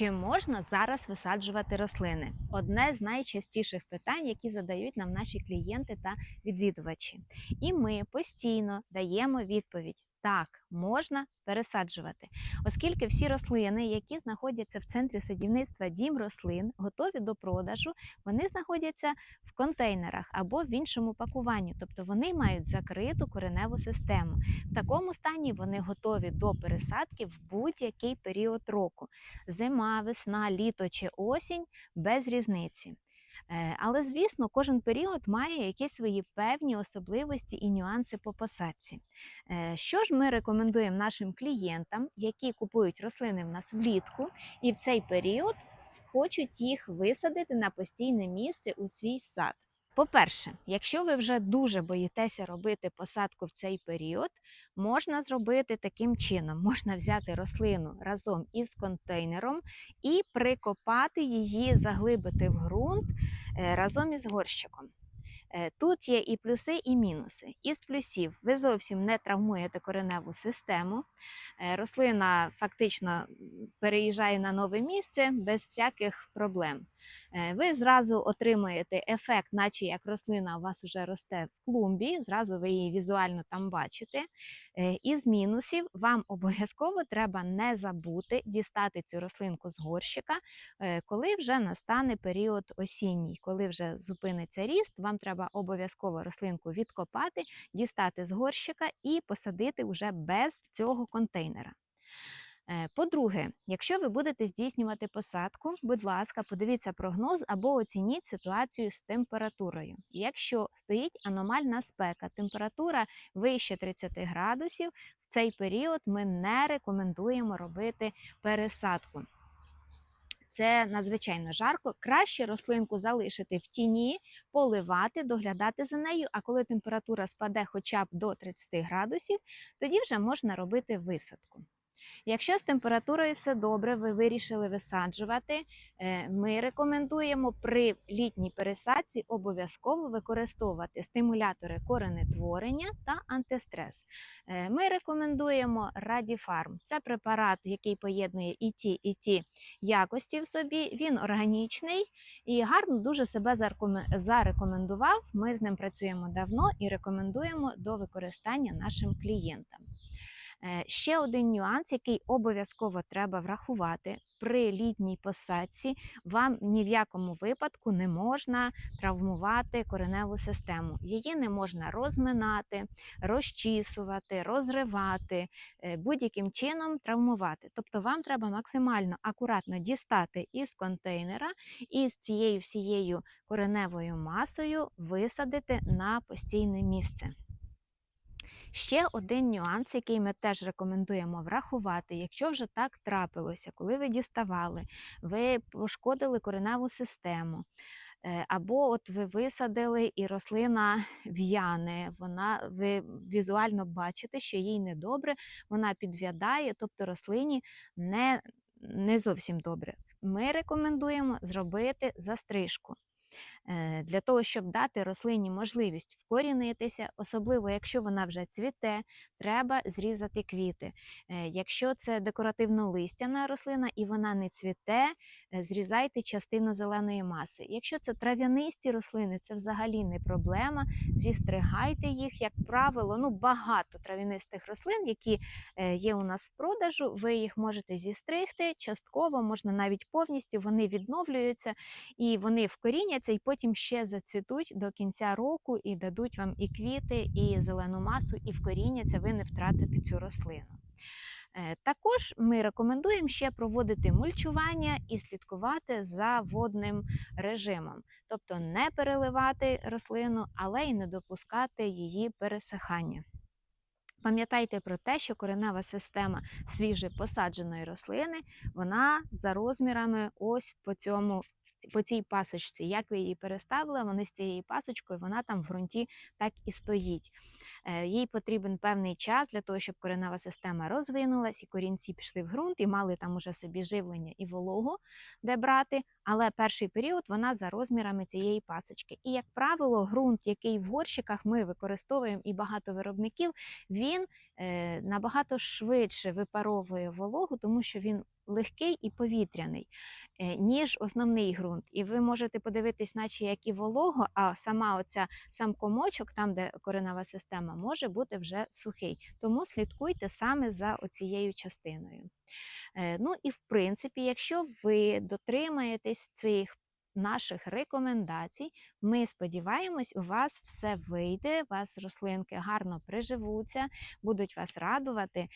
Чи можна зараз висаджувати рослини? Одне з найчастіших питань, які задають нам наші клієнти та відвідувачі. І ми постійно даємо відповідь: так, можна пересаджувати, оскільки всі рослини, які знаходяться в центрі садівництва дім рослин, готові до продажу, вони знаходяться в контейнерах або в іншому пакуванні, тобто вони мають закриту кореневу систему. В такому стані вони готові до пересадки в будь-який період року зима, весна, літо чи осінь без різниці. Е, Але, звісно, кожен період має якісь свої певні особливості і нюанси по посадці. Е, Що ж ми рекомендуємо нашим клієнтам, які купують рослини в нас влітку і в цей період хочуть їх висадити на постійне місце у свій сад? По-перше, якщо ви вже дуже боїтеся робити посадку в цей період, можна зробити таким чином: можна взяти рослину разом із контейнером і прикопати її, заглибити в ґрунт е, разом із горщиком. Е, Тут є і плюси, і мінуси. Із плюсів ви зовсім не травмуєте кореневу систему. Е, Рослина фактично переїжджає на нове місце без всяких проблем. Е, Ви зразу отримуєте ефект, наче як рослина у вас вже росте в клумбі, зразу ви її візуально там бачите. Із мінусів вам обов'язково треба не забути дістати цю рослинку з горщика, коли вже настане період осінній, коли вже зупиниться ріст, вам треба обов'язково рослинку відкопати, дістати з горщика і посадити вже без цього контейнера. Е, По-друге, якщо ви будете здійснювати посадку, будь ласка, подивіться прогноз або оцініть ситуацію з температурою. Якщо стоїть аномальна спека, температура вище 30 градусів, в цей період ми не рекомендуємо робити пересадку. Це надзвичайно жарко. Краще рослинку залишити в тіні, поливати, доглядати за нею. А коли температура спаде хоча б до 30 градусів, тоді вже можна робити висадку. Якщо з температурою все добре, ви вирішили висаджувати, е, ми рекомендуємо при літній пересадці обов'язково використовувати стимулятори коренетворення та антистрес. Е, Ми рекомендуємо Радіфарм. Це препарат, який поєднує і ті, і ті якості в собі. Він органічний і гарно дуже себе зарекомендував. Ми з ним працюємо давно і рекомендуємо до використання нашим клієнтам. Е, Ще один нюанс, який обов'язково треба врахувати при літній посадці, вам ні в якому випадку не можна травмувати кореневу систему. Її не можна розминати, розчісувати, розривати, е, будь-яким чином травмувати. Тобто вам треба максимально акуратно дістати із контейнера і з цією всією кореневою масою висадити на постійне місце. Ще один нюанс, який ми теж рекомендуємо врахувати, якщо вже так трапилося, коли ви діставали, ви пошкодили кореневу систему. е, Або от ви висадили і рослина в'яне, вона ви візуально бачите, що їй недобре, вона підв'ядає, тобто рослині не, не зовсім добре. Ми рекомендуємо зробити застрижку. Е, Для того, щоб дати рослині можливість вкорінитися, особливо якщо вона вже цвіте, треба зрізати квіти. Е, Якщо це декоративно-листяна рослина і вона не цвіте, е, зрізайте частину зеленої маси. Якщо це трав'янисті рослини, це взагалі не проблема. Зістригайте їх, як правило, ну багато трав'янистих рослин, які є у нас в продажу, ви їх можете зістригти частково, можна навіть повністю, вони відновлюються і вони вкоріняться, і потім ще зацвітуть до кінця року і дадуть вам і квіти, і зелену масу, і вкоріняться, ви не втратите цю рослину. Е, Також ми рекомендуємо ще проводити мульчування і слідкувати за водним режимом, тобто не переливати рослину, але й не допускати її пересихання. Пам'ятайте про те, що коренева система свіже посадженої рослини, вона за розмірами ось по цьому. По цій пасочці, як ви її переставили, вони з цією пасочкою, вона там в ґрунті так і стоїть. Е, Їй потрібен певний час для того, щоб коренева система розвинулась, і корінці пішли в ґрунт і мали там уже собі живлення і вологу, де брати. Але перший період вона за розмірами цієї пасочки. І, як правило, ґрунт, який в горщиках ми використовуємо, і багато виробників, він е, набагато швидше випаровує вологу, тому що він легкий і повітряний, е, ніж основний ґрунт. І ви можете подивитись, наче як і волого, а сама оця сам комочок, там де коренева система, може бути вже сухий. Тому слідкуйте саме за оцією частиною. Е, Ну і в принципі, якщо ви дотримаєтесь цих наших рекомендацій, ми сподіваємось, у вас все вийде, у вас рослинки гарно приживуться, будуть вас радувати.